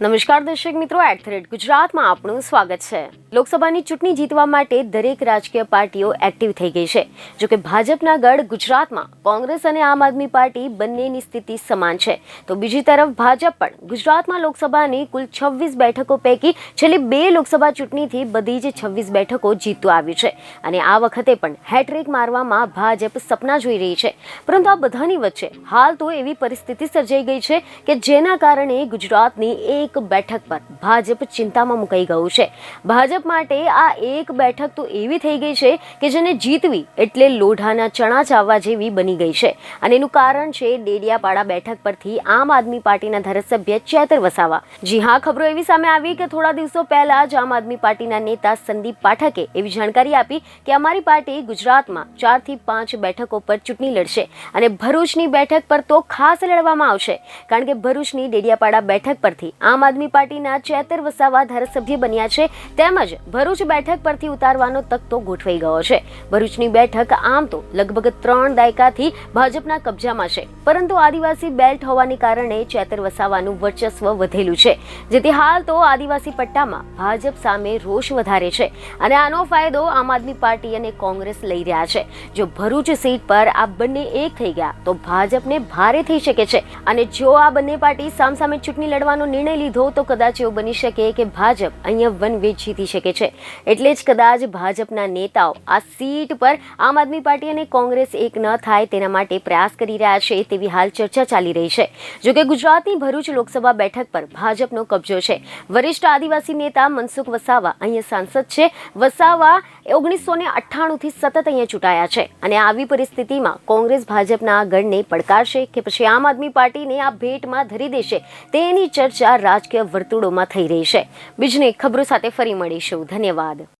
નમસ્કાર દર્શક મિત્રો એટ રેટ ગુજરાતમાં આપનું સ્વાગત છે. લોકસભાની ચૂંટણી જીતવા માટે દરેક રાજકીય પાર્ટીઓ એક્ટિવ થઈ ગઈ છે. જોકે ભાજપના ગઢ ગુજરાતમાં કોંગ્રેસ અને આમ આદમી પાર્ટી બંનેની સ્થિતિ સમાન છે. તો બીજી તરફ ભાજપ પણ ગુજરાતમાં લોકસભાની કુલ છવ્વીસ બેઠકો પૈકી છેલ્લી બે લોકસભા ચૂંટણીથી બધી જ છવ્વીસ બેઠકો જીતતું આવ્યું છે. અને આ વખતે પણ હેટ્રિક મારવામાં ભાજપ સપના જોઈ રહી છે. પરંતુ આ બધાની વચ્ચે હાલ તો એવી પરિસ્થિતિ સર્જાઈ ગઈ છે કે જેના કારણે ગુજરાતની એક બેઠક પર ભાજપ ચિંતામાં મુકાઈ ગયું છે. ભાજપ માટે આ એક બેઠક તો એવી થઈ ગઈ છે કે જેને જીતવી એટલે લોઢાના ચણા ચાવવા જેવી બની ગઈ છે. અને એનું કારણ છે ડેડિયાપાડા બેઠક પરથી આમ આદમી પાર્ટીના ધારાસભ્ય ચેતર વસાવા. જી હા, ખબરો એવી સામે આવી કે થોડા દિવસો પહેલા જ આમ આદમી પાર્ટીના નેતા સંદીપ પાઠકે એવી જાણકારી આપી કે અમારી પાર્ટી ગુજરાતમાં ચારથી પાંચ બેઠકો પર ચૂંટણી લડશે અને ભરૂચની બેઠક પર તો ખાસ લડવામાં આવશે. કારણ કે ભરૂચની ડેડિયાપાડા બેઠક પરથી આમ આદમી પાર્ટીના ચેતર વસાવા ધારાસભ્ય બન્યા છે. તેમજ ભરૂચ બેઠક પરથી ઉતારવાનો તકતો ગોઠવાઈ ગયો છે. ભરૂચની બેઠક આમ તો લગભગ ત્રણ દાયકાથી ભાજપના કબજામાં છે. પરંતુ આદિવાસી બેલ્ટ હોવાને કારણે ચેતર વસાવાનું વર્ચસ્વ વધેલું છે. જેથી હાલ તો આદિવાસી પટ્ટામાં ભાજપ સામે રોષ વધારે છે. અને આનો ફાયદો આમ આદમી પાર્ટી અને કોંગ્રેસ લઈ રહ્યા છે. જો ભરૂચ સીટ પર આ બંને એક થઈ ગયા, તો ભાજપને ભારે થઈ શકે છે. અને જો આ બંને પાર્ટી સામસામે ચૂંટણી લડવાનો નિર્ણય લીધો તો કદાચ એવું બની શકે કે ભાજપ અહીંયા વન જીતી શકે છે. એટલે જ કદાચ ભાજપના નેતાઓ આ સીટ પર આમ આદમી પાર્ટી અને કોંગ્રેસ એક ન થાય તેના માટે પ્રયાસ કરી રહ્યા છે તેવી હાલ ચર્ચા ચાલી રહી છે. જોકે ગુજરાતની ભરૂચ લોકસભા બેઠક પર ભાજપનો કબજો છે. વરિષ્ઠ આદિવાસી નેતા મનસુખ વસાવા અહીંયા સાંસદ છે. વસાવા ઓગણીસો ને અઠ્ઠાણુંથી સતત અહીંયા ચૂંટાયા છે અને આવી પરિસ્થિતિમાં કોંગ્રેસ ભાજપના આ ગઢને પડકારશે કે પછી આમ આદમી પાર્ટીને આ ભેટમાં ધરી દેશે તેની ચર્ચા રાજકીય વર્તુળોમાં થઈ રહી છે. બીજની ખબરો સાથે ફરી મળીશું. ધન્યવાદ.